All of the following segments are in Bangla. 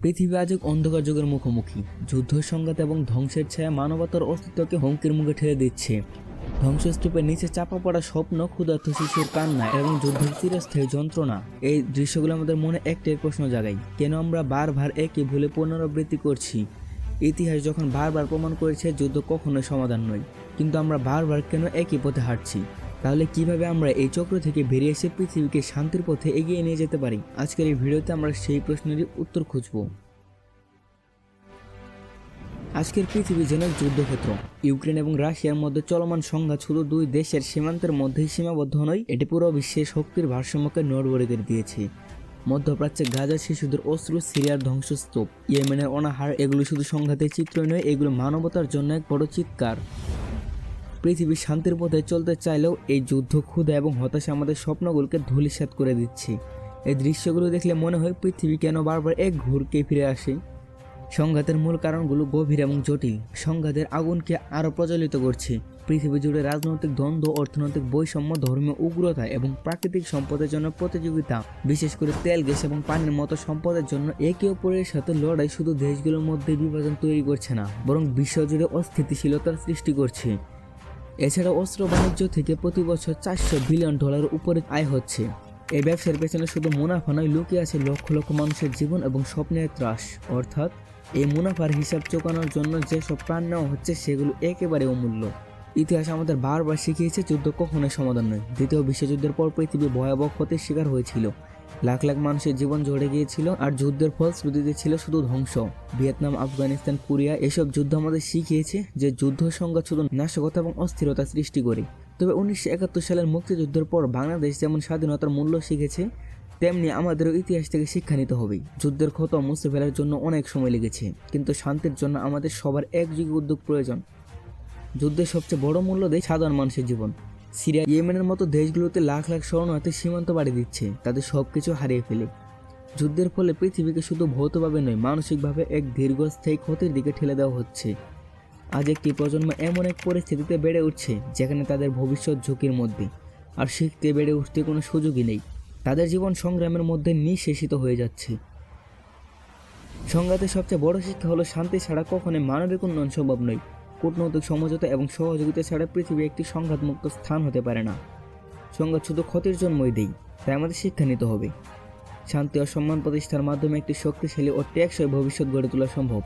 পৃথিবী আজ অন্ধকার যুগের মুখোমুখি। যুদ্ধ সংঘাত এবং ধ্বংসের ছায়া মানবতার অস্তিত্বকে হুমকির মুখে ঠেলে দিচ্ছে। ধ্বংসস্তূপের নিচে চাপা পড়া স্বপ্ন, ক্ষুধার্ত শিশুর কান্না এবং যুদ্ধের চিরস্থায়ী যন্ত্রণা। এই দৃশ্যগুলো আমাদের মনে একটাই প্রশ্ন জাগায়, কেন আমরা বারবার একই ভুলে পুনরাবৃত্তি করছি? ইতিহাস যখন বারবার প্রমাণ করেছে, যুদ্ধ কখনোই সমাধান নয়, কিন্তু আমরা বারবার কেন একই পথে হাঁটছি? তাহলে কীভাবে আমরা এই চক্র থেকে বেরিয়ে এসে পৃথিবীকে শান্তির পথে এগিয়ে নিয়ে যেতে পারি? আজকের এই ভিডিওতে আমরা সেই প্রশ্নেরই উত্তর খুঁজব। আজকের পৃথিবী যেন যুদ্ধক্ষেত্র। ইউক্রেন এবং রাশিয়ার মধ্যে চলমান সংঘাত শুধু দুই দেশের সীমান্তের মধ্যেই সীমাবদ্ধ নয়, এটি পুরো বিশ্বের শক্তির ভারসাম্যকে নড়বড়ে দিয়েছে। মধ্যপ্রাচ্যে গাজা শিশুদের অস্ত্র, সিরিয়ার ধ্বংসস্তূপ, ইয়েমেনের অনাহার, এগুলো শুধু সংঘাতের চিত্রই নয়, এগুলো মানবতার জন্য এক বড় চিৎকার। পৃথিবী শান্তির পথে চলতে চাইলেও এই যুদ্ধ ক্ষুধা এবং হতাশা আমাদের স্বপ্নগুলোকে ধূলিসাৎ করে দিচ্ছে। এই দৃশ্যগুলো দেখলে মনে হয় পৃথিবী কেন বারবার এক ঘুরকে ফিরে আসে? সংঘাতের মূল কারণগুলো গভীর এবং জটিল। সংঘাতের আগুনকে আরও প্রচলিত করছে। পৃথিবী জুড়ে রাজনৈতিক দ্বন্দ্ব, অর্থনৈতিক বৈষম্য, ধর্মীয় উগ্রতা এবং প্রাকৃতিক সম্পদের জন্য প্রতিযোগিতা, বিশেষ করে তেল, গ্যাস এবং পানির মতো সম্পদের জন্য একে অপরের সাথে লড়াই শুধু দেশগুলোর মধ্যে বিভাজন তৈরি করছে না, বরং বিশ্বজুড়ে অস্থিতিশীলতার সৃষ্টি করছে। এছাড়া অস্ত্র বাণিজ্য থেকে প্রতি বছর চারশো বিলিয়ন ডলার উপরে আয় হচ্ছে। এই ব্যবসার পেছনে শুধু মুনাফা নয়, লুকিয়ে আছে লক্ষ লক্ষ মানুষের জীবন এবং স্বপ্নের ত্রাস। অর্থাৎ, এই মুনাফার হিসাব চোকানোর জন্য যেসব প্রাণ নেওয়া হচ্ছে, সেগুলো একেবারে অমূল্য। ইতিহাস আমাদের বারবার শিখিয়েছে, যুদ্ধ কখনোই সমাধান নয়। দ্বিতীয় বিশ্বযুদ্ধের পর পৃথিবী ভয়াবহ ক্ষতির শিকার হয়েছিল। লাখ লাখ মানুষের জীবন ঝরে গিয়েছিল আর যুদ্ধের ফলশ্রুতিতে ছিল শুধু ধ্বংস। ভিয়েতনাম, আফগানিস্তান, কোরিয়া এসব যুদ্ধ আমাদের শিখিয়েছে যে যুদ্ধ সংঘাত শুধু নাশকতা এবং অস্থিরতা সৃষ্টি করে। তবে উনিশশো একাত্তর সালের মুক্তিযুদ্ধের পর বাংলাদেশ যেমন স্বাধীনতার মূল্য শিখেছে, তেমনি আমাদেরও ইতিহাস থেকে শিক্ষা নিতে হবে। যুদ্ধের ক্ষত মুছে ফেলার জন্য অনেক সময় লেগেছে, কিন্তু শান্তির জন্য আমাদের সবার একযোগে উদ্যোগ প্রয়োজন। যুদ্ধের সবচেয়ে বড় মূল্য দেয় সাধারণ মানুষের জীবন। সিরিয়া, ইয়েমেনের মতো দেশগুলোতে লাখ লাখ শরণার্থী সীমান্ত বাড়ি দিচ্ছে, তাদের সব কিছু হারিয়ে ফেলে। যুদ্ধের ফলে পৃথিবীকে শুধু ভৌতভাবে নয়, মানসিকভাবে এক দীর্ঘস্থায়ী ক্ষতির দিকে ঠেলে দেওয়া হচ্ছে। আজ একটি প্রজন্ম এমন এক পরিস্থিতিতে বেড়ে উঠছে, যেখানে তাদের ভবিষ্যৎ ঝুঁকির মধ্যে। আর শিখতে বেড়ে উঠতে কোনো সুযোগই নেই। তাদের জীবন সংগ্রামের মধ্যে নিঃশেষিত হয়ে যাচ্ছে। সংঘাতের সবচেয়ে বড় শিক্ষা হলো শান্তি ছাড়া কখনোই মানবিক উন্নয়ন সম্ভব নয়। কূটনৈতিক সমঝোতা এবং সহযোগিতা ছাড়া পৃথিবী একটি সংঘাতমুক্ত স্থান হতে পারে না। সংঘাত শুধু ক্ষতির জন্মই দেই, তাই আমাদের শিক্ষা নিতে হবে। শান্তি ও সম্মান প্রতিষ্ঠার মাধ্যমে একটি শক্তিশালী ও টেকসই ভবিষ্যৎ গড়ে তোলা সম্ভব।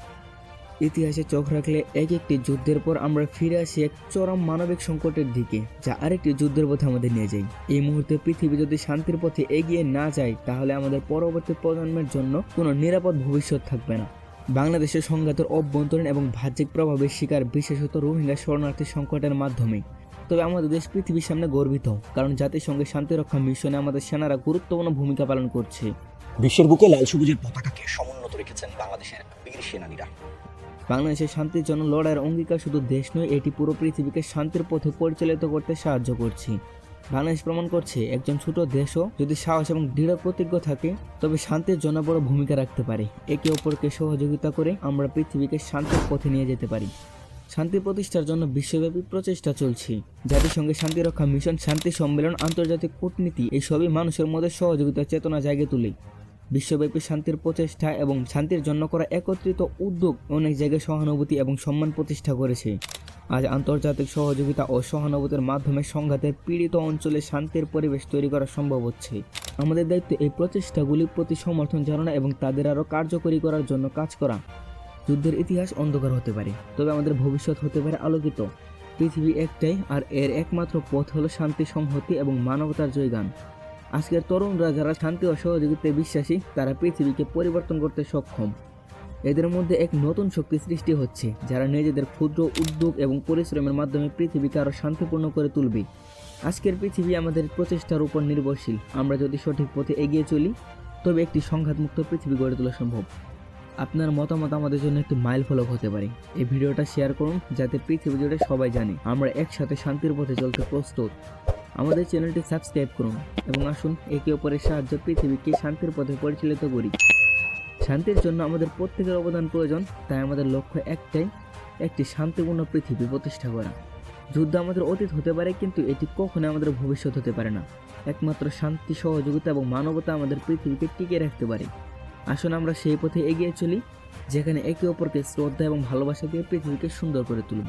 ইতিহাসে চোখ রাখলে এক একটি যুদ্ধের পর আমরা ফিরে আসি এক চরম মানবিক সংকটের দিকে, যা আরেকটি যুদ্ধের পথে আমাদের নিয়ে যায়। এই মুহূর্তে পৃথিবী যদি শান্তির পথে এগিয়ে না যায়, তাহলে আমাদের পরবর্তী প্রজন্মের জন্য কোনো নিরাপদ ভবিষ্যৎ থাকবে না। বাংলাদেশের সংঘাতের অভ্যন্তরীণ এবং বাহ্যিক প্রভাবের শিকার বিশেষত রোহিঙ্গা শরণার্থী সংকটের মাধ্যমে। তবে আমাদের দেশ পৃথিবীর সামনে গর্বিত কারণ জাতিসংঘের শান্তিরক্ষা মিশনে আমাদের সেনারা গুরুত্বপূর্ণ ভূমিকা পালন করছে। বিশ্বের বুকে লাল সবুজের পতাকাকে সমুন্নত রেখেছেন বাংলাদেশের বীর সেনানীরা। বাংলাদেশের শান্তির জন্য লড়াইয়ের অঙ্গীকার শুধু দেশ নয় এটি পুরো পৃথিবীকে শান্তির পথে পরিচালিত করতে সাহায্য করছে। বাংলাদেশ প্রমাণ করছে একজন ছোট দেশও যদি সাহস এবং দৃঢ় প্রতিজ্ঞ থাকে, তবে শান্তির জন্য বড় ভূমিকা রাখতে পারে। একে অপরকে সহযোগিতা করে আমরা পৃথিবীকে শান্তির পথে নিয়ে যেতে পারি। শান্তি প্রতিষ্ঠার জন্য বিশ্বব্যাপী প্রচেষ্টা চলছে। জাতিসংঘের শান্তিরক্ষা মিশন, শান্তি সম্মেলন, আন্তর্জাতিক কূটনীতি এই সবই মানুষের মধ্যে সহযোগিতার চেতনা জাগে তুলে। বিশ্বব্যাপী শান্তির প্রচেষ্টা এবং শান্তির জন্য করা একত্রিত উদ্যোগ অনেক জায়গায় সহানুভূতি এবং সম্মান প্রতিষ্ঠা করেছে। আজ আন্তর্জাতিক সহযোগিতা ও সহানুভূতির মাধ্যমে সংঘাতের পীড়িত অঞ্চলে শান্তির পরিবেশ তৈরি করা সম্ভব হচ্ছে। আমাদের দায়িত্ব এই প্রচেষ্টাগুলির প্রতি সমর্থন জানানো এবং তাদের আরও কার্যকরী করার জন্য কাজ করা। যুদ্ধের ইতিহাস অন্ধকার হতে পারে, তবে আমাদের ভবিষ্যৎ হতে পারে আলোকিত। পৃথিবী একটাই আর এর একমাত্র পথ হলো শান্তি, সংহতি এবং মানবতার জয়গান। আজকের তরুণরা যারা শান্তি ও সহযোগিতায় বিশ্বাসী, তারা পৃথিবীকে পরিবর্তন করতে সক্ষম। এদের মধ্যে এক নতুন শক্তি সৃষ্টি হচ্ছে, যারা নিজেদের ক্ষুদ্র উদ্যোগ এবং পরিশ্রমের মাধ্যমে পৃথিবীকে আরও শান্তিপূর্ণ করে তুলবে। আজকের পৃথিবী আমাদের প্রচেষ্টার উপর নির্ভরশীল। আমরা যদি সঠিক পথে এগিয়ে চলি, তবে একটি সংঘাতমুক্ত পৃথিবী গড়ে তোলা সম্ভব। আপনার মতামত আমাদের জন্য একটি মাইল ফলক হতে পারে। এই ভিডিওটা শেয়ার করুন, যাতে পৃথিবী জুড়ে সবাই জানে আমরা একসাথে শান্তির পথে চলতে প্রস্তুত। আমাদের চ্যানেলটি সাবস্ক্রাইব করুন এবং আসুন, একে অপরের সাহায্যে পৃথিবীকে শান্তির পথে পরিচালিত করি। শান্তির জন্য আমাদের প্রত্যেকের অবদান প্রয়োজন, তাই আমাদের লক্ষ্য একটাই, একটি শান্তিপূর্ণ পৃথিবী প্রতিষ্ঠা করা। যুদ্ধ আমাদের অতীত হতে পারে, কিন্তু এটি কখনো আমাদের ভবিষ্যৎ হতে পারে না। একমাত্র শান্তি, সহযোগিতা এবং মানবতা আমাদের পৃথিবীকে টিকিয়ে রাখতে পারে। আসুন আমরা সেই পথে এগিয়ে চলি, যেখানে একে অপরকে শ্রদ্ধা এবং ভালোবাসা দিয়ে পৃথিবীকে সুন্দর করে তুলব।